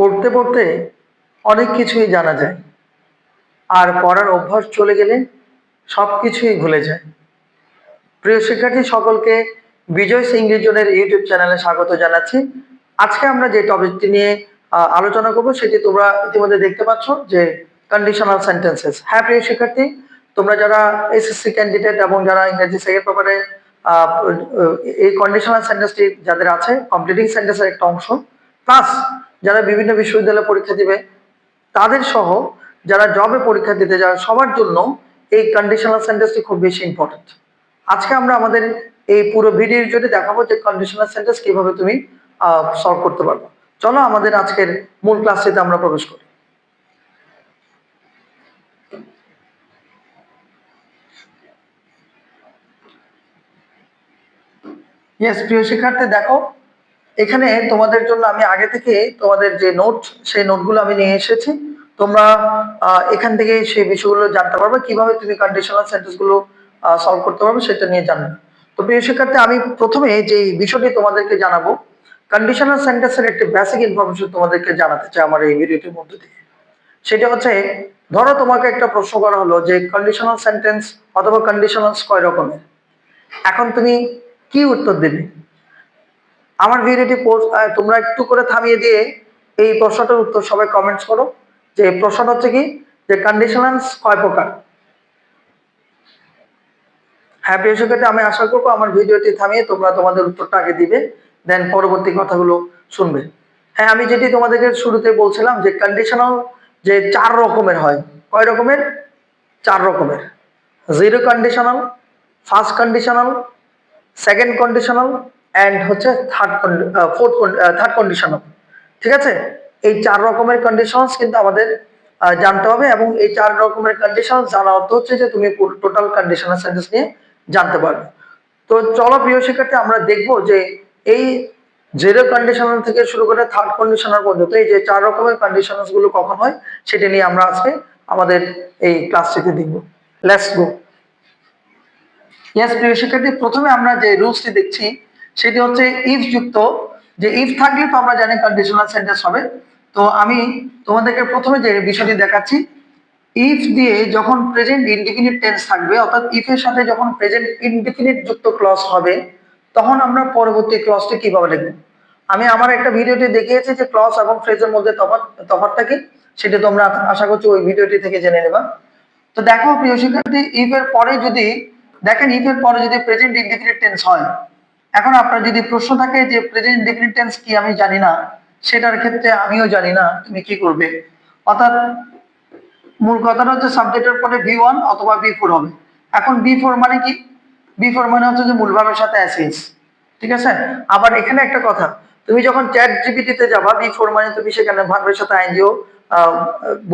পড়তে পড়তে অনেক কিছুই জানা যায়। আর পড়ার অভ্যাস চলে গেলে সব কিছুই ভুলে যায়। প্রিয় শিক্ষার্থী, সকলকে বিজয় সিং জোনের ইউটিউব চ্যানেলে স্বাগত জানাচ্ছি। আজকে আমরা যে টপিকটি নিয়ে আলোচনা করব সেটি তোমরা ইতিমধ্যে দেখতে পাচ্ছ যে কন্ডিশনাল সেন্টেন্সেস হ্যাঁ প্রিয় শিক্ষার্থী, তোমরা যারা এসএসসি ক্যান্ডিডেট এবং যারা ইংরেজি সেকেন্ড পেপারে এই কন্ডিশনাল সেন্টেন্সটি যাদের আছে কমপ্লিটিং সেন্টেন্সের একটা অংশ প্লাস যারা বিভিন্ন বিশ্ববিদ্যালয়ে পরীক্ষা দিবে, তাদের সহ যারা জবে পরীক্ষা দিতে যায় সবার জন্য এই কন্ডিশনাল সেন্টেন্সটি খুব বেশি ইম্পর্টেন্ট আজকে আমরা আমাদের এই পুরো ভিডিওর জন্য দেখাবো যে কন্ডিশনাল সেন্টেন্স কীভাবে তুমি সলভ করতে পারবে। চলো আমাদের আজকের মূল ক্লাসটিতে আমরা প্রবেশ করি। ইয়েস প্রিয় শিক্ষার্থী, দেখো এখানে তোমাদের জন্য আমি আগে থেকে তোমাদের যে নোট সেই নোটগুলো আমি নিয়ে এসেছি। তোমরা এখান থেকে সেই বিষয়গুলো জানতে পারবে, কীভাবে তুমি কন্ডিশনাল সেন্টেন্সগুলো সলভ করতে পারবে সেটা নিয়ে জানবে। তো প্রিয় শিক্ষার্থী, আমি প্রথমে যে বিষয়টি তোমাদেরকে জানাব কন্ডিশনাল সেন্টেন্সের একটি বেসিক ইনফরমেশন তোমাদেরকে জানাতে চাই আমার এই ভিডিওটির মধ্যে দিয়ে। সেটা হচ্ছে, ধরো তোমাকে একটা প্রশ্ন করা হলো যে কন্ডিশনাল সেন্টেন্স অথবা কন্ডিশনাল কয় রকমের? এখন তুমি কি উত্তর দেবে? আমার ভিডিওটি তোমরা একটু করে থামিয়ে দিয়ে এই প্রশ্নটার উত্তর সবাই কমেন্টস করো। যে প্রশ্নটা হচ্ছে কি? যে কন্ডিশনালস কয় প্রকার? হ্যাঁ প্রিয় শিক্ষার্থী, আমি আশা করব আমার ভিডিওটি থামিয়ে তোমরা তোমাদের উত্তরটা আগে দিবে দেন পরবর্তী কথাগুলো শুনবে। হ্যাঁ আমি যেটি তোমাদেরকে শুরুতে বলছিলাম যে কন্ডিশনাল যে চার রকমের হয়, কয় রকমের? চার রকমের। Zero conditional first conditional second conditional and হচ্ছে থার্ড ফোর্থ থার্ড কন্ডিশনাল ঠিক আছে? এই চার রকমের কন্ডিশনস কিন্তু আমাদের জানতে হবে এবং এই চার রকমের কন্ডিশন জানা অর্থ হচ্ছে যে তুমি টোটাল কন্ডিশনাল সেন্টেন্স নিয়ে জানতে পারবে। তো চলো প্রিয় শিক্ষার্থী, আমরা দেখব যে এই জেরো কন্ডিশনাল থেকে শুরু করে থার্ড কন্ডিশনাল পর্যন্ত এই যে চার রকমের কন্ডিশনালগুলো কখন হয়, সেটা নিয়ে আমরা আজকে আমাদের এই ক্লাসটিতে দেখব। লেটস গো ইয়েস প্রিয় শিক্ষার্থী, প্রথমে আমরা যে রুলসটি দেখছি সেটি হচ্ছে ইফ যুক্ত। যে ইফ থাকলে তো আমরা জানি কন্ডিশনাল সেন্টেন্স হবে। তো আমি তোমাদেরকে প্রথমে যে বিষয়টি দেখাচ্ছি ইফ দিয়ে যখন প্রেজেন্ট ইনডিফিনিট টেন্স থাকবে, অর্থাৎ ইফ এর সাথে যখন প্রেজেন্ট ইনডিফিনিট যুক্ত ক্লজ হবে, তখন আমরা পরবর্তী ক্লজটি কীভাবে লিখব আমি আমার একটা ভিডিওতে দেখিয়েছি যে ক্লজ এবং ফ্রেজের মধ্যে তফাৎ, তফাৎটা কি? সেটা তোমরা আশা করছি ওই ভিডিওটি থেকে জেনে নেবা। তো দেখো প্রিয় শিক্ষার্থী ইফ এর পরে যদি, দেখেন ইফ এর পরে যদি প্রেজেন্ট ইনডিফিনিট টেন্স হয় এখন আপনার যদি প্রশ্ন থাকে যে প্রেজেন্ট ইনডিফিনিট টেন্স কি আমি জানি না, সেটার ক্ষেত্রে আমিও জানি না, তুমি কি করবে? অর্থাৎ মূল কথাটা হচ্ছে সাবজেক্টের পরে বি ওয়ান অথবা বি ফোর হবে। এখন বি ফোর মানে কি? বি ফোর মানে হচ্ছে যে মূল ভাবের সাথে অ্যাসিস ঠিক আছে? আবার এখানে একটা কথা, তুমি যখন চ্যাট জিপিটিতে যাবা বি ফোর মানে তুমি সেখানে ভার্বের সাথে আইনজিও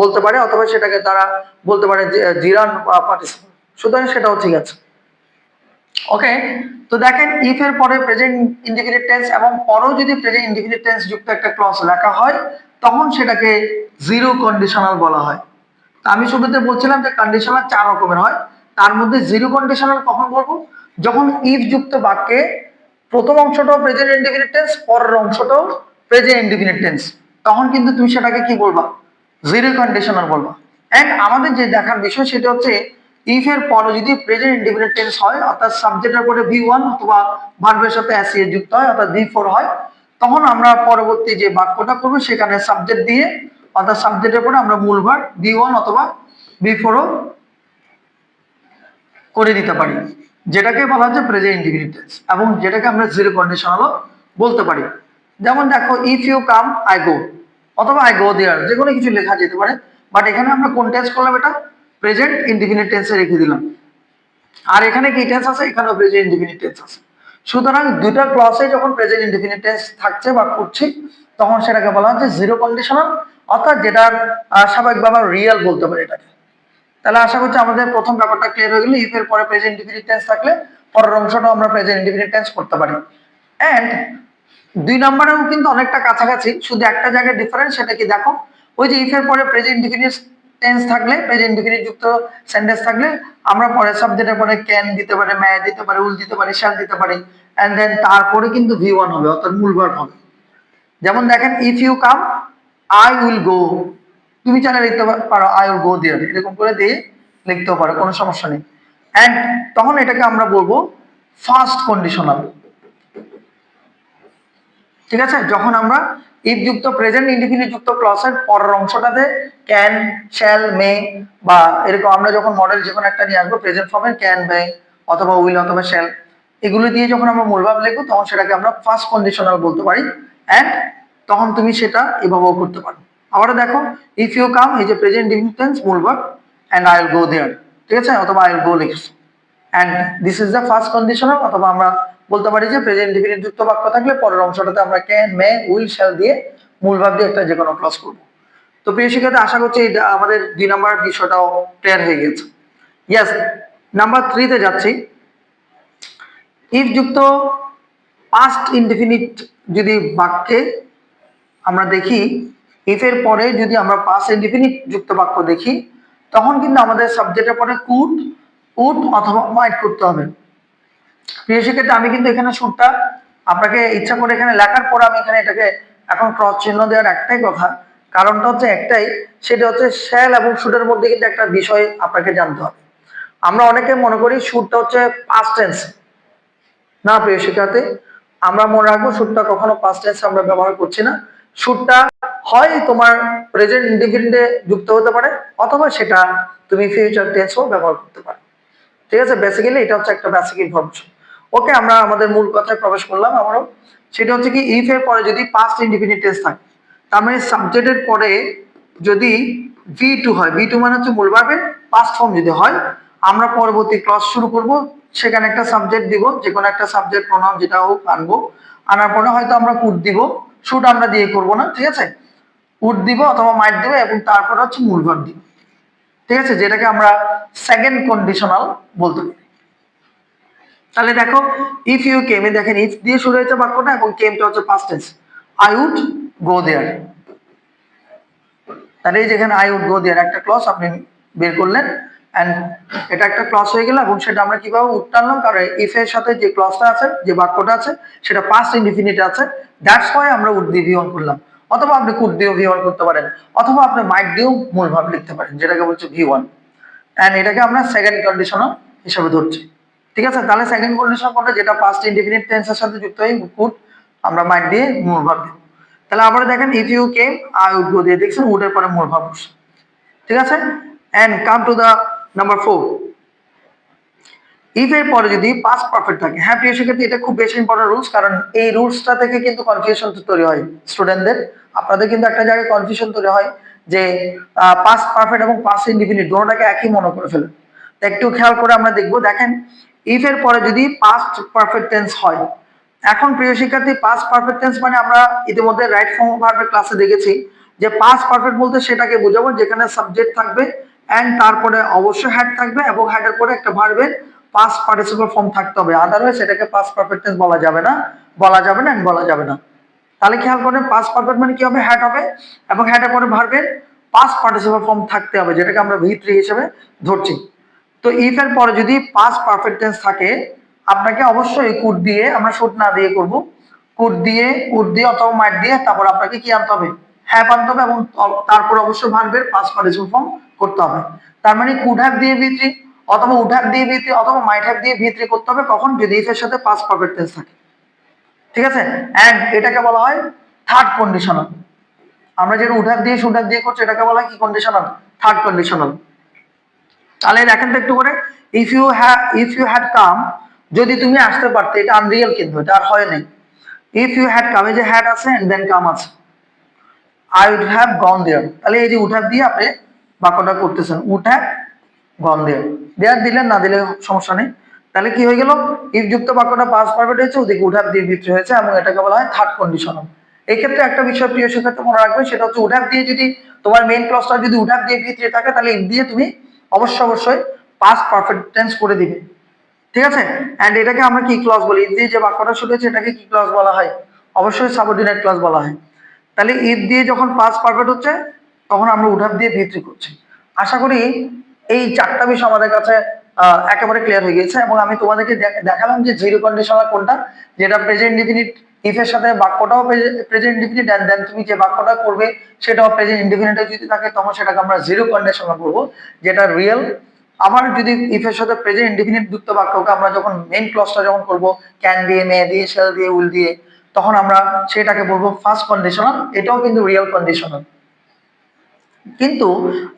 বলতে পারে, অথবা সেটাকে তারা বলতে পারে জিরান পার্টিসিপেন্ট সুতরাং সেটাও ঠিক আছে। ওকে তো দেখেন ইফ এর পরে প্রেজেন্ট ইনডিফিনিট টেন্স এবং পরেও যদি প্রেজেন্ট ইনডিফিনিট টেন্স যুক্ত একটা ক্লজ লেখা হয়, তখন সেটাকে জিরো কন্ডিশনাল বলা হয়। আমি শুরুতে বলছিলাম যে কন্ডিশনাল চার রকমের হয়। তার মধ্যে জিরো কন্ডিশনাল কখন বলব? যখন ইফ যুক্ত বাক্যে প্রথম অংশটাও প্রেজেন্ট ইনডিফিনিট টেন্স পরের অংশটাও প্রেজেন্ট ইনডিফিনিট টেন্স তখন কিন্তু তুমি সেটাকে কি বলবা? জিরো কন্ডিশনাল বলবা। এন্ড আমাদের যে দেখার বিষয় সেটা হচ্ছে ইফ এর পরে যদি প্রেজেন্ট ইনডিফিনিট টেন্স হয়, অর্থাৎ সাবজেক্টের পরে ভি ওয়ান অথবা ভার্বের সাথে অ্যাসি যুক্ত হয়, অর্থাৎ ভি ফোর হয়, তখন আমরা পরবর্তী যে বাক্যটা করব সেখানে সাবজেক্ট দিয়ে, অর্থাৎ সাবজেক্টের পরে আমরা মূল ভার বি ওয়ান অথবা ভি ফোরও করে দিতে পারি। যেটাকে বলা হচ্ছে প্রেজেন্ট ইন্ডিফিনিট টেন্স এবং যেটাকে আমরা জিরো কন্ডিশনালও বলতে পারি। যেমন দেখো if you come I go অথবা আই গো দেয়ার যে কোনো কিছু লেখা যেতে পারে বাট এখানে আমরা কোন টেন্স করলাম এটা? প্রেজেন্ট ইনডিফিনিট টেন্সে রেখে দিলাম। আর এখানে কি টেন্স আছে? এখানেও প্রেজেন্ট ইনডিফিনিট টেন্স আছে। সুতরাং দুইটা ক্লসে যখন প্রেজেন্ট ইনডিফিনিট টেন্স থাকছে বা করছি, তখন সেটাকে বলা হচ্ছে জিরো কন্ডিশনাল অর্থাৎ যেটার স্বাভাবিকভাবে রিয়েল বলতে পারি এটাকে। তাহলে আশা করছি আমাদের প্রথম ব্যাপারটা ক্লিয়ার হয়ে গেল। ইফ এর পরে প্রেজেন্ট ইনডিফিনিট টেন্স থাকলে পরের অংশটাও আমরা প্রেজেন্ট ইনডিফিনিট টেন্স করতে পারি। এন্ড দুই নম্বরেও কিন্তু অনেকটা কাছাকাছি, শুধু একটা জায়গায় ডিফারেন্স সেটা কি দেখো? ওই যে ইফ এর পরে প্রেজেন্ট ইনডিফিনিট টেন্স থাকলে প্রেজেন্ট ইনডিফিনিট যুক্ত সেন্টেন্স থাকলে, আমরা পরে সাবজেক্টের পরে ক্যান দিতে পারি ম্যায় দিতে পারি উল দিতে পারি শ্যাল দিতে পারি। এন্ড দেন তারপরে কিন্তু ভি ওয়ান হবে, অর্থাৎ মূল ভার্ব হবে। যেমন দেখেন if you come I will go তুমি চাইলে লিখতে পারো আই উইল গো দেয়ার এরকম করে দিয়ে লিখতেও পারো, কোনো সমস্যা নেই। অ্যান্ড তখন এটাকে আমরা বলব ফার্স্ট কন্ডিশনাল ঠিক আছে? যখন আমরা ইফ যুক্ত প্রেজেন্ট ইন্ডিফিনিট যুক্ত ক্লসের পরের অংশটাতে ক্যান শ্যাল মে বা এরকম আমরা যখন মডেল যে কোনো একটা নিয়ে আসব প্রেজেন্ট ফর্মে ক্যান মে অথবা উইল অথবা শ্যাল এগুলো দিয়ে যখন আমরা মূলভাব লিখব, তখন সেটাকে আমরা ফার্স্ট কন্ডিশনাল বলতে পারি অ্যান্ড তখন তুমি সেটা এভাবেও করতে পারো। আবারও দেখো ইফ ইউ কাম এই যে present intense মূলভাব and I will go there ঠিক আছে? অথবা আই উইল গো লিখছো and this is the first conditional অথবা আমরা বলতে পারি যে প্রেজেন্ট ডিফিনিট যুক্ত বাক্য থাকলে পরের অংশটাতে আমরা ক্যান মে উইল শ্যাল দিয়ে মূল ভাব দিয়ে একটা যে কোনো ক্লস করব। তো প্রিয় শিক্ষার্থী, আশা করছি এটা আমাদের দুই নাম্বার বিষয়টাও ক্লিয়ার হয়ে গেছে। ইয়াস নাম্বার থ্রিতে যাচ্ছি। ইফ যুক্ত পাস্ট ইনডিফিনিট যদি বাক্যে আমরা দেখি ইফ এর পরে যদি আমরা পাস্ট ইনডিফিনিট যুক্ত বাক্য দেখি, তখন কিন্তু আমাদের সাবজেক্টের পরে কুড উড অথবা মাইট করতে হবে। প্রিয় শিক্ষার্থী, আমি কিন্তু এখানে সুরটা আপনাকে ইচ্ছা করে এখানে লেখার পর আমি এখানে এটাকে এখন ক্রস চিহ্ন দেওয়ার একটাই কথা। কারণটা হচ্ছে একটাই, সেটা হচ্ছে শ্যাল এবং সুটের মধ্যে কিন্তু একটা বিষয় আপনাকে জানতে হবে। আমরা অনেকে মনে করি সুরটা হচ্ছে পাস্ট টেন্স না, প্রিয় শিক্ষার্থী, আমরা মনে রাখব সুরটা কখনো পাস্ট টেন্স আমরা ব্যবহার করছি না। সুরটা হয় তোমার প্রেজেন্ট ইন্ডিফিনিটে যুক্ত হতে পারে, অথবা সেটা তুমি ফিউচার টেন্সও ব্যবহার করতে পারো। ঠিক আছে? বেসিক্যালি এটা হচ্ছে একটা বেসিক ইনফরমেশন ওকে আমরা আমাদের মূল কথায় প্রবেশ করলাম আমারও। সেটা হচ্ছে কি ইফ এর পরে যদি পাস্ট ইনডিফিনিট টেন্স থাকে, তার মানে সাবজেক্টের পরে যদি ভি টু হয় ভি টু মানে হচ্ছে মূল ভার্বের পাস্ট ফর্ম যদি হয়, আমরা পরবর্তী ক্লাস শুরু করব, সেখানে একটা সাবজেক্ট দিব যে কোনো একটা সাবজেক্ট প্রোনাউন যেটা হোক, আনব। আনার পরে হয়তো আমরা কুট দিব শুট আমরা দিয়ে করব না, ঠিক আছে? উড দিব অথবা মাইট দিব এবং তারপর হচ্ছে মূল ভার্ব দিব। ঠিক আছে? যেটাকে আমরা সেকেন্ড কন্ডিশনাল বলতে পারি। তাহলে দেখো ইফ ইউ কেম এ দেখেন ইফ দিয়ে শুরু হয়েছে বাক্যটা এবং কেমটা হচ্ছে past tense I would go there তাহলে এই যেখানে আই উড গো দেয়ার একটা ক্লস আপনি বের করলেন এন্ড এটা একটা ক্লস হয়ে গেল, এবং সেটা আমরা কীভাবে উড টানলাম? কারণ ইফ এর সাথে যে ক্লসটা আছে, যে বাক্যটা আছে, সেটা পাস্ট ইনডিফিনিট আছে দ্যাটস ওয়াই আমরা উড দিয়ে ভিওন করলাম। অথবা আপনি কুড দিয়েও ভিওন করতে পারেন, অথবা আপনি মাইট দিয়েও মূল ভাব লিখতে পারেন, যেটাকে বলছে ভি ওয়ান অ্যান্ড এটাকে আমরা সেকেন্ড কন্ডিশনাল হিসাবে ধরছি। ঠিক আছে, তাহলে সেকেন্ড কন্ডিশন কোনটা যেটা পাস্ট ইনডিফিনিট টেন্সের সাথে যুক্ত হয়ে কুড আমরা মাইট দিয়ে মূল ভাব দিব। তাহলে আবার দেখেন if you came I would go দিয়ে দেখছেন উডের পরে মূল ভাব ঠিক আছে? And come to the number four if এর পরে যদি পাস পারফেক্ট থাকে হ্যাঁ প্রিয় শিক্ষার্থী, এটা খুব বেশি ইম্পর্টেন্ট রুলস কারণ এই রুলসটা থেকে কিন্তু কনফিউশন তৈরি হয় স্টুডেন্টদের আপনাদের কিন্তু একটা জায়গায় কনফিউশন তৈরি হয় যে পাস পারফেক্ট এবং পাস ইনডিফিনিট দুটোটাকে একই মনে করে ফেলে একটু খেয়াল করে আমরা দেখব। দেখেন ইফ এর পরে যদি পাস্ট পারফেক্ট টেন্স হয়, এখন প্রিয় শিক্ষার্থী পাস্ট পারফেক্ট টেন্স মানে আমরা ইতিমধ্যে রাইট ফর্ম ভার্বের ক্লাসে দেখেছি যে পাস্ট পারফেক্ট বলতে সেটাকে বোঝাবো যেখানে সাবজেক্ট থাকবে এন্ড তারপরে অবশ্যই হ্যাড থাকবে এবং হ্যাডের পরে একটা ভার্বের পাস্ট পার্টিসিপাল ফর্ম থাকতে হবে। আদারওয়াইজ সেটাকে পাস্ট পারফেক্ট টেন্স বলা যাবে না, বলা যাবে না and বলা যাবে না। তাহলে খেয়াল করেন পাস্ট পারফেক্ট মানে কি হবে? হ্যাড হবে এবং হ্যাডের পরে ভার্বের পাস্ট পার্টিসিপাল ফর্ম থাকতে হবে, যেটাকে আমরা ভি থ্রি হিসেবে ধরছি। তো এর পরে যদি পাস্ট পারফেক্ট টেন্স থাকে, আপনাকে অবশ্যই কুট দিয়ে, আমরা শুট না দিয়ে করব। কুট দিয়ে কুট দিয়ে অথবা মাইট দিয়ে, তারপর আপনাকে কি আনতে হবে? হ্যাপ আনতে হবে এবং তারপর অবশ্যই ভার্বের পাস্ট পার্টিসিপাল ফর্ম করতে হবে। তার মানে কুড হ্যাভ দিয়ে ভি থ্রি অথবা উড দিয়ে ভি থ্রি অথবা মাইট হ্যাভ দিয়ে ভি থ্রি করতে হবে কখন? যদি ইফ এর সাথে পাস্ট পারফেক্ট টেন্স থাকে। ঠিক আছে? এন্ড এটাকে বলা হয় থার্ড কন্ডিশনাল আমরা যেটা উঠার দিয়ে সুঠার দিয়ে করছি, এটাকে বলা হয় কি কন্ডিশনাল থার্ড কন্ডিশনাল তাহলে দেখেন তো একটু করে if you have if you had come যদি তুমি আসতে পারতে, এটা আনরিয়েল কিন্তু, এটা আর হয় নাই। ইফ ইউ হ্যাড কাম এই যে হ্যাড আছে এন্ড দেন কাম আছে। I would have gone there তাহলে এই যে উঠার দিয়ে আপনি বাক্যটা করতেছেন would have gone there there দিলেন, না দিলে সমস্যা নেই। তাহলে কি হয়ে গেল? ইফ যুক্ত বাক্যটা পাস পারফেক্ট হয়েছে, ওদিকে উঠার দিয়ে ভিতরে হয়েছে, এবং এটাকে বলা হয় থার্ড কন্ডিশনাল এই ক্ষেত্রে একটা বিষয় প্রিয় শিক্ষার্থী মনে রাখবে সেটা হচ্ছে উঠার দিয়ে যদি তোমার মেইন ক্লসটা যদি উঠার দিয়ে ভিতরে থাকে, তাহলে ইফ দিয়ে তুমি অবশ্যই অবশ্যই পাস পারফেক্ট টেন্স করে দিবে। ঠিক আছে? এন্ড এটাকে আমরা কি ক্লস বলি? ইফ দিয়ে যে বাক্যটা শুরু হয়েছে এটাকে কি ক্লস বলা হয়? অবশ্যই সাবঅর্ডিনেট ক্লস বলা হয়। তাহলে ইফ দিয়ে যখন পাস পারফেক্ট হচ্ছে, তখন আমরা উঠার দিয়ে ভিতরে করছি। আশা করি এই চারটা বিষয় আমাদের কাছে একেবারে ক্লিয়ার হয়ে গেছে এবং আমি তোমাদেরকে দেখ- দেখালাম যে জিরো কন্ডিশনাল কোনটা, যেটা প্রেজেন্ট ডিফিনিট ইফ এর সাথে বাক্যটাও প্রেজেন্ট ইনডিফিনিট এন্ড দেন তুমি যে বাক্যটা করবে সেটাও প্রেজেন্ট ইনডিফিনিটে যদি থাকে, তখন সেটাকে আমরা জিরো কন্ডিশনে করব, যেটা রিয়েল আবার যদি ইফ এর সাথে প্রেজেন্ট ইনডিফিনিট যুক্ত বাক্যকে আমরা যখন মেইন ক্লসটা যখন করব ক্যান দিয়ে মে দিয়ে শেল দিয়ে উইল দিয়ে, তখন আমরা সেটাকে বলব ফার্স্ট কন্ডিশনাল এটাও কিন্তু রিয়েল কন্ডিশনাল কিন্তু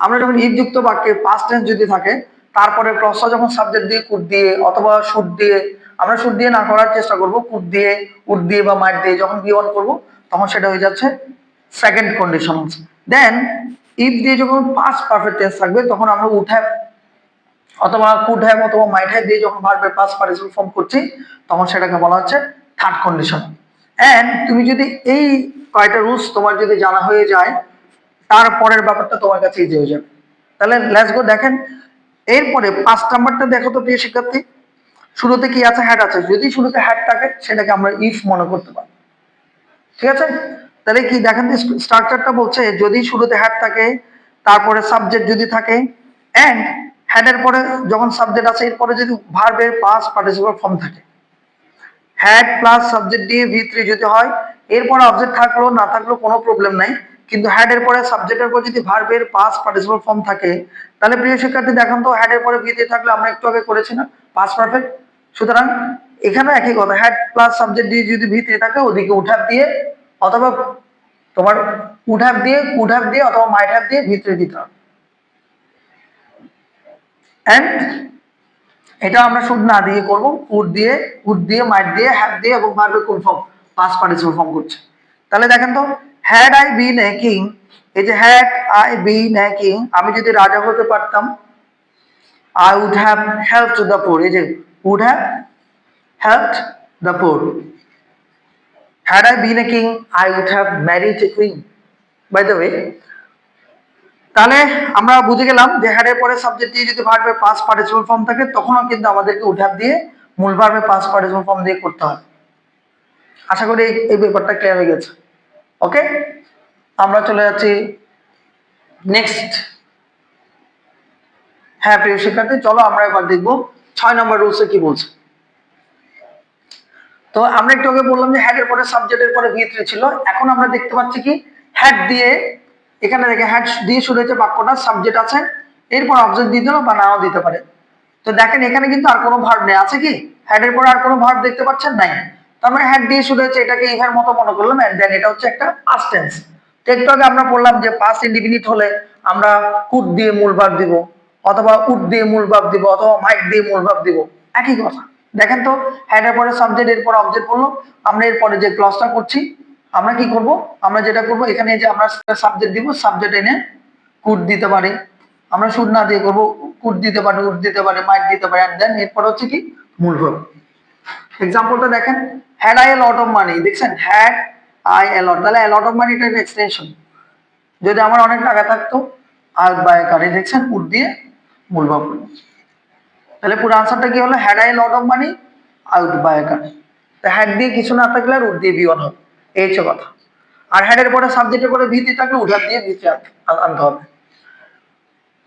আমরা যখন ইফ যুক্ত বাক্যে পাস্ট টেন্স যদি থাকে, তারপরে ক্লসটা যখন সাবজেক্ট দিয়ে কুড দিয়ে, অথবা শুড দিয়ে আমরা শুড দিয়ে না করার চেষ্টা করব কুড দিয়ে উড দিয়ে বা মাইট দিয়ে যখন বি অন করব, তখন সেটা হয়ে যাচ্ছে সেকেন্ড কন্ডিশন দেন ইফ দিয়ে যখন পাস্ট পারফেক্ট টেন্স থাকবে, তখন আমরা হ্যাভ অথবা কুড হ্যাভ অথবা মাইট হ্যাভ দিয়ে যখন ভার্বের পাস্ট পার্টিসিপল ফর্ম করছি, তখন সেটাকে বলা হচ্ছে থার্ড কন্ডিশন এন্ড তুমি যদি এই কয়টা রুলস তোমার যদি জানা হয়ে যায় তারপরের ব্যাপারটা তোমার কাছে ইজি হয়ে যাবে। তাহলে লেটস গো দেখেন, এরপরে পাঁচ নাম্বারটা দেখো তো প্রিয় শিক্ষার্থী। শুরুতে কি আছে হ্যাড আছে? যদি শুরুতে হ্যাড থাকে, সেটাকে আমরা ইফ মনে করতে পারি। ঠিক আছে? তাহলে কি দেখেন স্ট্রাকচারটা বলছে, যদি শুরুতে হ্যাড থাকে, তারপরে সাবজেক্ট যদি থাকে এন্ড হ্যাডের পরে যখন সাবজেক্ট আছে এরপরে যদি ভার্বের পাস পার্টিসিপাল ফর্ম থাকে। হ্যাড প্লাস সাবজেক্ট দিয়ে ভি থ্রি যদি হয়, এরপর অবজেক্ট থাকল, না থাকল কোনো প্রবলেম নাই। কিন্তু হ্যাড এর পরে সাবজেক্টের পর যদি ভার্বের পাস পার্টিসিপাল ফর্ম থাকে, তাহলে প্রিয় শিক্ষার্থী, দেখেন তো হ্যাড এর পরে ভি দিয়ে থাকলে আমরা একটু আগে করেছি না? পাস পারফেক্ট সুতরাং এখানে একই কথা হ্যাড প্লাস সাবজেক্ট দিয়ে যদি ভি দিয়ে থাকে ওদিকে উঠাপ দিয়ে অথবা তোমার উঠাপ দিয়ে উঠাপ দিয়ে অথবা মাইট হ্যাপ দিয়ে ভিতরে দিতে হবে। এন্ড এটা আমরা শুড না দিয়ে করব উড দিয়ে উড দিয়ে মাইট দিয়ে হ্যাভ দিয়ে এবং ভার্বের কোন ফর্ম পাস পার্টিসিপল ফর্ম করছে। তাহলে দেখেন তো হ্যাড আই বিন এ এই যে হ্যাড আই বিন এ আমি যদি রাজা হতে পারতাম I would have help to the poor এই যে would have help the poor had I been a king I would have married a queen by the way তাহলে আমরা বুঝে গেলাম যে হ্যাডের পরে সাবজেক্ট দিয়ে যদি ভার্বের পাস পার্টিসিপাল ফর্ম থাকে, তখনও কিন্তু আমাদেরকে উঠাপ দিয়ে মূল ভার্বের পাস পার্টিসিপাল ফর্ম দিয়ে করতে হয়। আশা করি এই ব্যাপারটা ক্লিয়ার হয়ে গেছে। ওকে আমরা চলে যাচ্ছি নেক্সট হ্যাঁ প্রিয় শিক্ষার্থী, চলো আমরা এবার দেখব ছয় নম্বর রুলসে কি বলছে? তো আমরা একটু আগে বললাম যে হ্যাডের পরে সাবজেক্টের পরে ভি ছিল। এখন আমরা দেখতে পাচ্ছি কি? হ্যাড দিয়ে, এখানে দেখে হ্যাড দিয়ে শুরু হয়েছে বাক্যটা সাবজেক্ট আছে, এরপর অবজেক্ট দিল বা নাও দিতে পারে। তো দেখেন, এখানে কিন্তু আর কোনো ভার্ব নেই। আছে কি? হ্যাডের পরে আর কোনো ভার্ব দেখতে পাচ্ছেন? নাই। তার মানে হ্যাড দিয়ে শুরু হয়েছে, এটাকে ইভার মতো মনে করলাম এন্ড দেন এটা হচ্ছে একটা পাস্ট টেন্স তো একটু আগে আমরা বললাম যে পাস্ট ইন্ডিফিনিট হলে আমরা কুড দিয়ে মূল ভার্ব দিব। অথবা উট দিয়ে মূল ভাব দিব অথবা মাইক দিয়ে মূল ভাব দিব। একই কথা। দেখেন তো হ্যাডের পরে সাবজেক্ট এরপর অবজেক্ট বলল। আমরা এরপরে যে ক্লসটা করছি, আমরা কি করব? আমরা যেটা করব, এখানে যে আমরা সাবজেক্ট দিব সাবজেক্ট এনে কুট দিতে পারি। আমরা শুড না দিয়ে করব কুট দিতে পারি, উট দিতে পারি, মাইট দিতে পারি এন্ড দেন এরপর হচ্ছে কি? মূল ভাব। এক্সাম্পলটা দেখেন। Had I a lot of money দেখছেন? হ্যাড আই এ লট তাহলে এ লট অফ মানি এটা এক্সটেনশন যদি আমার অনেক টাকা থাকতো, আর বাই কারে দেখছেন? উট দিয়ে মূল ভাব তাহলে পুরো আনসারটা কি হলো? Had I lot of money I would buy car তো হ্যাড দিয়ে কিছু না থাকলে আর উড দিয়ে বি অন হবে। এই হচ্ছে কথা। আর হ্যাডের পরে সাবজেক্টের পরে ভিত্তি থাকলে উঠার দিয়ে ভিত্তি আনতে হবে।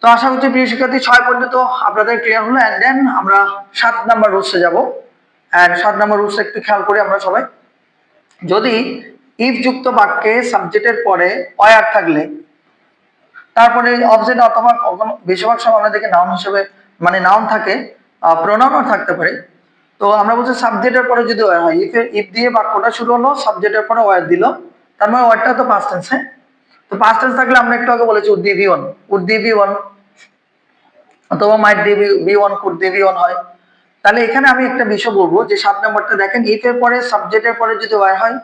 তো আশা করছি প্রিয় শিক্ষার্থী, ছয় পর্যন্ত আপনাদের ক্লিয়ার হলো। অ্যান্ড দেন আমরা সাত নাম্বার রুলসে যাব। অ্যান্ড সাত নাম্বার রুলস একটু খেয়াল করি আমরা সবাই। যদি ইফ যুক্ত বাক্যে সাবজেক্টের পরে অয়ার থাকলে তারপরে অবজেক্ট অথবা বেশিরভাগ সময় আমাদেরকে নাউন হিসেবে মানে নাউন থাকে প্রোনাউনও থাকতে পারে। তো আমরা বলছি সাবজেক্টের পরে যদি হয় ইফ ইফ দিয়ে বাক্যটা শুরু হলো সাবজেক্টের পরে ওয়ার দিল, তার মানে ওয়ারটা তো পাস্ট টেন্স হ্যাঁ? তো পাস্ট টেন্স থাকলে আমরা একটু আগে বলেছি would V one would V one অথবা মাইট দিয়ে V one could V one হয়। তাহলে এখানে আমি একটা বিষয় বলব, যে সাত নম্বরটা দেখেন ইফ এর পরে সাবজেক্টের পরে যদি ওয়ার হয়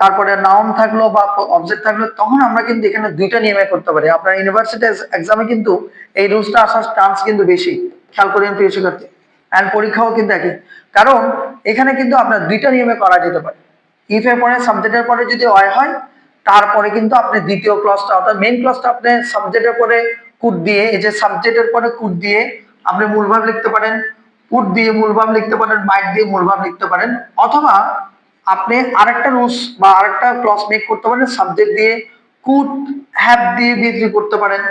তারপরে নাউন থাকল বা অবজেক্ট থাকল, তখন আমরা কিন্তু এখানে দুইটা নিয়মে করতে পারি। আপনার ইউনিভার্সিটি এক্সামে কিন্তু এই রুলসটা আসার চান্স কিন্তু বেশি। খেয়াল করেন প্রিয় শিক্ষার্থী। অ্যান্ড পরীক্ষাও কিন্তু একই। কারণ এখানে কিন্তু আপনার দুইটা নিয়মে করা যেতে পারে। ইফ এর পরে সাবজেক্টের পরে যদি অয় হয়, তারপরে কিন্তু আপনি দ্বিতীয় ক্লাসটা অর্থাৎ মেইন ক্লাসটা আপনি সাবজেক্টের পরে কুট দিয়ে, এই যে সাবজেক্টের পরে কুট দিয়ে আপনি মূলভাব লিখতে পারেন। কুট দিয়ে মূলভাব লিখতে পারেন মাইট দিয়ে মূলভাব লিখতে পারেন। অথবা আপনি আরেকটা রুলস বা আরেকটা ক্লস মেক করতে পারেন সাবজেক্ট দিয়ে কুড হ্যাভ দিয়ে ভিত্রি করতে পারেন।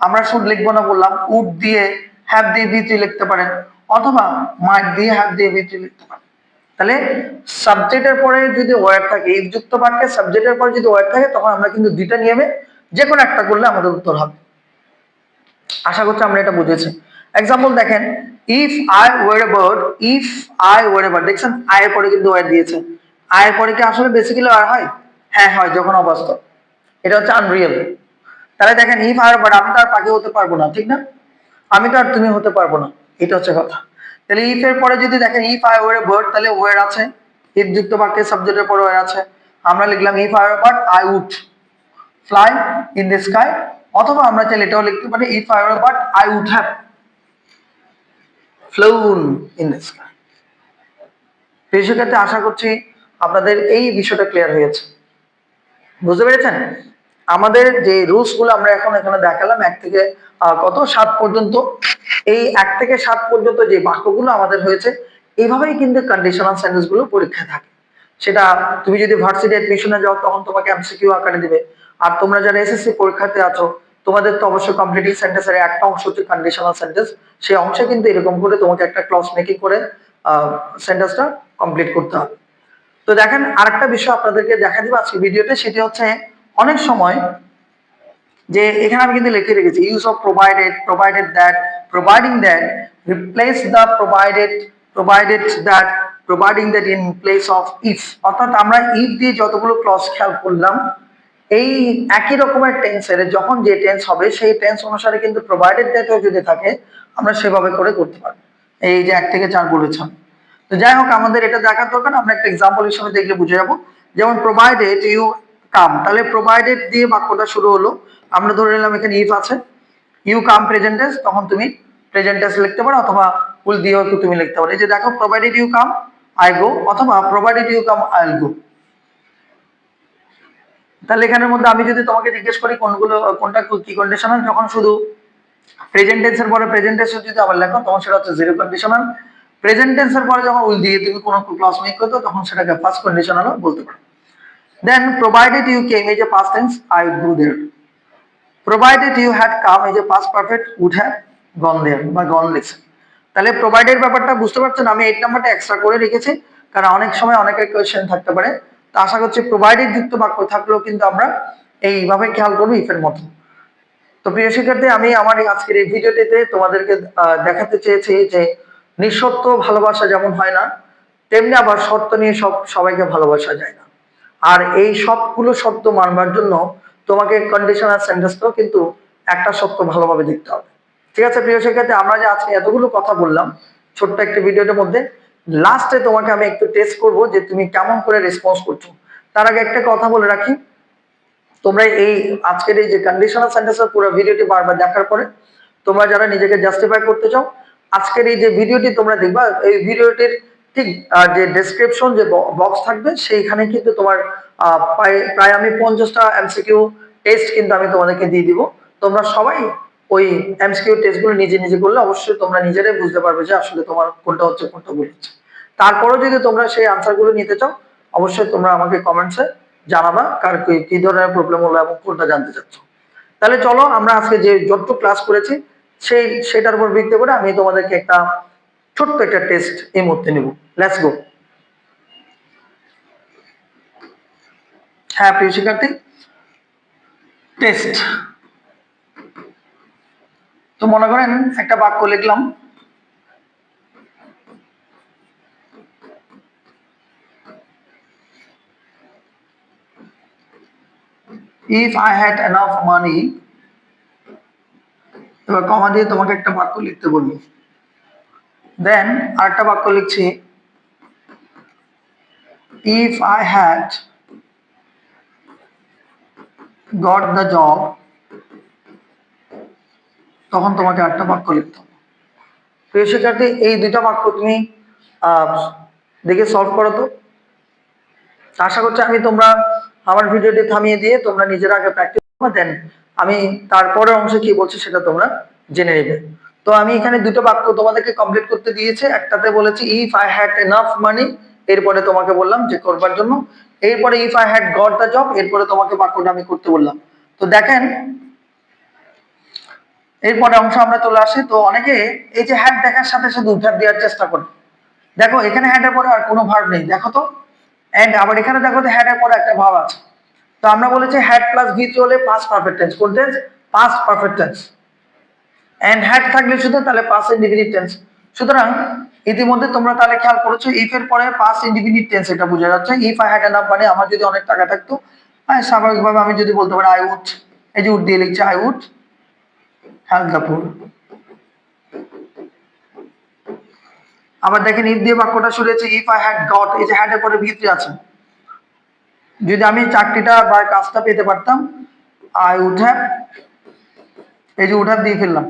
আমরা শুধু লিখব না বললাম উড দিয়ে হ্যাভ দিয়ে ভিত্রি লিখতে পারেন, অথবা মাইট দিয়ে হ্যাভ দিয়ে ভিত্রি লিখতে পারেন। তাহলে সাবজেক্টের পরে যদি ওয়ার্ড থাকে যুক্ত বাক্যে সাবজেক্টের পরে যদি ওয়ার্ড থাকে, তখন আমরা কিন্তু দুইটা নিয়মে যে কোনো একটা করলে আমাদের উত্তর হবে। আশা করছি আমরা এটা বুঝেছি এক্সাম্পল দেখেন if I were bird if I were bird দেখছেন? আয়ের পরে কিন্তু ওয়ার দিয়েছে। আয়ের পরে কি আসলে বেসিক্যালি আর হয়? হ্যাঁ হয়, যখন অবাস্তব। এটা হচ্ছে আনরিয়েল তাহলে দেখেন ইফ আর বাট আমি তো আর পাখি হতে পারব না, ঠিক না? আমি তো আর তুমি হতে পারব না, এটা হচ্ছে কথা। তাহলে ইফ এর পরে যদি দেখেন ইফ আই ওয়ার বার্ড তাহলে ওয়ার আছে? ইফ যুক্ত বাক্যে সাবজেক্টের পরে ওয়ার আছে? আমরা লিখলাম if I bird I would fly in the sky অথবা আমরা চাইলে এটাও লিখতে পারি if I bird I would have flown in the sky সেক্ষেত্রে আশা করছি আপনাদের এই বিষয়টা ক্লিয়ার হয়েছে। বুঝতে পেরেছেন? আমাদের যে রুলসগুলো আমরা এখন এখানে দেখালাম, এক থেকে কত? সাত পর্যন্ত। এই এক থেকে সাত পর্যন্ত যে বাক্যগুলো আমাদের হয়েছে এইভাবেই কিন্তু কন্ডিশনাল সেন্টেন্সগুলো পরীক্ষায় থাকে। সেটা তুমি যদি ভার্সিটি অ্যাডমিশনে যাও, তখন তোমাকে এমসিকিউ আকারে দিবে। আর তোমরা যারা এসএসসি পরীক্ষাতে আছো, তোমাদের তো অবশ্যই কমপ্লিটিং সেন্টেন্সের একটা অংশ হচ্ছে কন্ডিশনাল সেন্টেন্স সেই অংশে কিন্তু এরকম করে তোমাকে একটা ক্লস মেকিং করে সেন্টেন্সটা কমপ্লিট করতে হবে। তো দেখেন আরেকটা বিষয় আপনাদেরকে দেখা দিব আজকে ভিডিওতে, সেটি হচ্ছে অনেক সময় যে এখানে আমি কিন্তু লিখে রেখেছি use of provided provided that providing that replace the provided provided that providing that in place of if অর্থাৎ আমরা ইফ দিয়ে যতগুলো ক্লস খেয়াল করলাম, এই একই রকমের টেন্সের যখন যে টেন্স হবে, সেই টেন্স অনুসারে কিন্তু প্রোভাইডেড দ্যাটও যদি থাকে, আমরা সেভাবে করে করতে পারব। এই যে এক থেকে চার বলেছেন। তো যাই হোক, আমাদের এটা দেখার দরকার আমরা একটা এক্সাম্পল হিসেবে দেখলে বুঝে যাব। যেমন প্রোভাইডেড ইউ কাম তাহলে প্রোভাইডেড দিয়ে বাক্যটা শুরু হলো। আমরা ধরে নিলাম এখানে ইফ আছে। ইউ কাম প্রেজেন্টেন্স তখন তুমি প্রেজেন্টেন্স লিখতে পারো, অথবা উল দিয়েও একটু তুমি লিখতে পারো। এই যে দেখো provided you come I go অথবা provided you come I go তাহলে এখানের মধ্যে আমি যদি তোমাকে জিজ্ঞেস করি, কোনগুলো, কোনটা কি কন্ডিশনাল যখন শুধু প্রেজেন্ট টেন্সের পরে প্রেজেন্ট টেন্স যদি আবার লেখো, তখন সেটা হচ্ছে জিরো কন্ডিশনাল প্রেজেন্ট টেন্সের পরে যখন উইল দিয়ে তুমি কোনো ক্লাস মেক করতো তখন সেটাকে ফার্স্ট কন্ডিশনালও বলতে পারো। দেন প্রোভাইডেড ইউ কেম এই যে past tense I go there provided you had come এই যে past perfect would have gone there বা গন লিখছে তাহলে প্রোভাইডেড ব্যাপারটা বুঝতে পারছেন, আমি এইট নাম্বারটা এক্সট্রা করে রেখেছি, কারণ অনেক সময় অনেকের কোয়েশ্চেন থাকতে পারে। তা আশা করছি প্রোভাইডেড যুক্ত বাক্য থাকলেও কিন্তু আমরা এইভাবে খেয়াল করব ইফের মতো। তো প্রিয় শিক্ষার্থী, আমি আমার আজকের এই ভিডিওটিতে তোমাদেরকে দেখাতে চেয়েছি যে নিঃশর্ত ভালোবাসা যেমন হয় না, তেমনি আবার শর্ত নিয়ে সব সবাইকে ভালোবাসা যায় না। আর এই সবগুলো শর্ত মানবার জন্য তোমাকে কন্ডিশনাল সেন্টেন্সটাও কিন্তু একটা শর্ত ভালোভাবে দেখতে হবে। ঠিক আছে, প্রিয় শিক্ষার্থী, আমরা যে আজকে এতগুলো কথা বললাম, ছোট্ট একটি ভিডিওটার মধ্যে লাস্টে তোমাকে আমি একটু টেস্ট করব যে তুমি কেমন করে রেসপন্স করছ। তার আগে একটা কথা বলে রাখি, তোমরা এই আজকের এই যে কন্ডিশনাল সেন্টেন্সের পুরো ভিডিওটি বারবার দেখার পরে, তোমরা যারা নিজেকে জাস্টিফাই করতে চাও আজকের এই যে ভিডিওটি তোমরা দেখবা, এই ভিডিওটির ঠিক যে ডেসক্রিপশন যে বক্স থাকবে, সেইখানে কিন্তু তোমার প্রায় আমি পঞ্চাশটা এমসিকিউ টেস্ট কিন্তু আমি তোমাদেরকে দিয়ে দিব। তোমরা সবাই ওই এমসিকিউ টেস্টগুলো নিজে নিজে করলে অবশ্যই তোমরা নিজেরাই বুঝতে পারবে যে আসলে তোমার কোনটা হচ্ছে, কোনটা ভুল হচ্ছে। তারপরেও যদি তোমরা সেই আনসারগুলো নিতে চাও, অবশ্যই তোমরা আমাকে কমেন্টসে জানাবা, কার কি ধরনের প্রবলেম হলো এবং কোনটা জানতে চাচ্ছ। তাহলে চলো, আমরা আজকে যে যতটুকু ক্লাস করেছি সেই, সেটার উপর ভিত্তি করে আমি তোমাদেরকে একটা ছোট্ট একটা টেস্ট এই মুহূর্তে নেব। লেটস গো হ্যাঁ প্রিয় শিক্ষার্থী টেস্ট তো মনে করেন, একটা বাক্য লিখলাম। If I had enough money এবার কমা দিয়ে তোমাকে একটা বাক্য লিখতে বলব দেন আরেকটা বাক্য লিখছি। If I had got the job, তখন তোমাকে একটা বাক্য লিখতে হবে। প্রিয় শিক্ষার্থী, এই দুইটা বাক্য তুমি দেখে সলভ করো তো। আশা করছি আমি তোমরা আমার ভিডিওটি থামিয়ে দিয়ে তোমরা নিজেরা আগে প্র্যাকটিস করো দেন আমি তারপরে অংশে কি বলছি সেটা তোমরা জেনে নেবে। তো আমি এখানে দুটো বাক্য তোমাদেরকে কমপ্লিট করতে দিয়েছে। একটাতে বলেছি if I had enough money এরপরে তোমাকে বললাম যে করবার জন্য। এরপরে if I had got the job এরপরে তোমাকে বাক্যটা আমি করতে বললাম। তো দেখেন, এরপরে অংশ আমরা চলে আসি। তো অনেকে এই যে হ্যাড দেখার সাথে সাথে উদ্ধার দেওয়ার চেষ্টা করে। দেখো, এখানে হ্যাড এর পরে আর কোনো ভার্ব নেই। দেখো তো এন্ড আবার এখানে দেখো তো হ্যাড এর পরে একটা ভাব আছে। তো আমরা বলেছি হ্যাড প্লাস ভি হলে পাস্ট পারফেক্ট টেন্স কোন tense past perfect tense and had থাকলে শুধু তাহলে পাস্ট ইন্ডিফিনিট টেন্স সুতরাং ইতিমধ্যে তোমরা তাহলে খেয়াল করেছ ইফ এর পরে পাস্ট ইন্ডিফিনিট টেন্স এটা বোঝা যাচ্ছে। ইফ আই হ্যাড এনাফ মানে আমার যদি অনেক টাকা থাকতো হ্যাঁ স্বাভাবিকভাবে আমি যদি বলতে পারি আই উড এই যে উড দিয়ে লিখছি I would help the poor আবার দেখেন ইফ দিয়ে বাক্যটা শুনেছি ইফ আই হ্যাড গট এই যে হ্যাড এর পরে ভিতরে আছে। যদি আমি চাকরিটা বা কাজটা পেতে পারতাম, আই উড হ্যাভ এই যে উড হ্যাভ দিয়ে ফেললাম।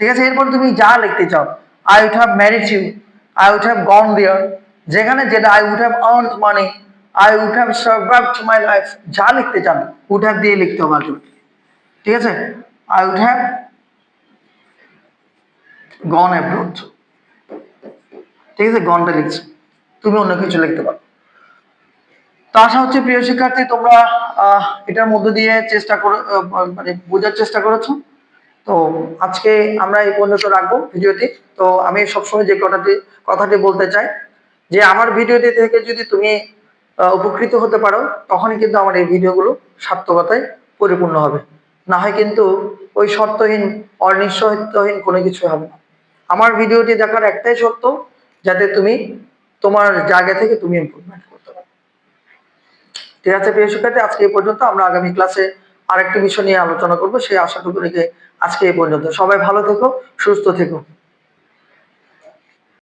ঠিক আছে, এরপর তুমি যা লিখতে চাও I would have married you I would have gone there যেখানে যেটা I would have earn money I would have survive my life যা লিখতে চান উড হ্যাভ দিয়ে লিখতে হবে ultimately। ঠিক আছে? I would have gone abroad ঠিক আছে গনটা লিখছি। তুমি অন্য কিছু লিখতে পারো। আশা হচ্ছে, প্রিয় শিক্ষার্থী, তোমরা এটার মধ্য দিয়ে চেষ্টা করে মানে বোঝার চেষ্টা করেছ। তো আজকে আমরা এই পর্যন্ত রাখব ভিডিওটি। তো আমি সবসময় যে কথাটি কথাটি বলতে চাই, যে আমার ভিডিওটি থেকে যদি তুমি উপকৃত হতে পারো, তখনই কিন্তু আমার এই ভিডিওগুলো সার্থকতায় পরিপূর্ণ হবে। না হয় কিন্তু ওই শর্তহীন অনিশ্চয়ত্বহীন কোনো কিছু হবে না। আমার ভিডিওটি দেখার একটাই শর্ত, যাতে তুমি তোমার জায়গা থেকে তুমি ইমপ্রুভমেন্ট পারো ঠিক আছে, প্রিয় শিক্ষার্থী, আজকে এই পর্যন্ত আমরা আগামী ক্লাসে আরেকটি বিষয় নিয়ে আলোচনা করব, সেই আশাটুকু রেখে আজকে এই পর্যন্ত। সবাই ভালো থেকো, সুস্থ থেকো।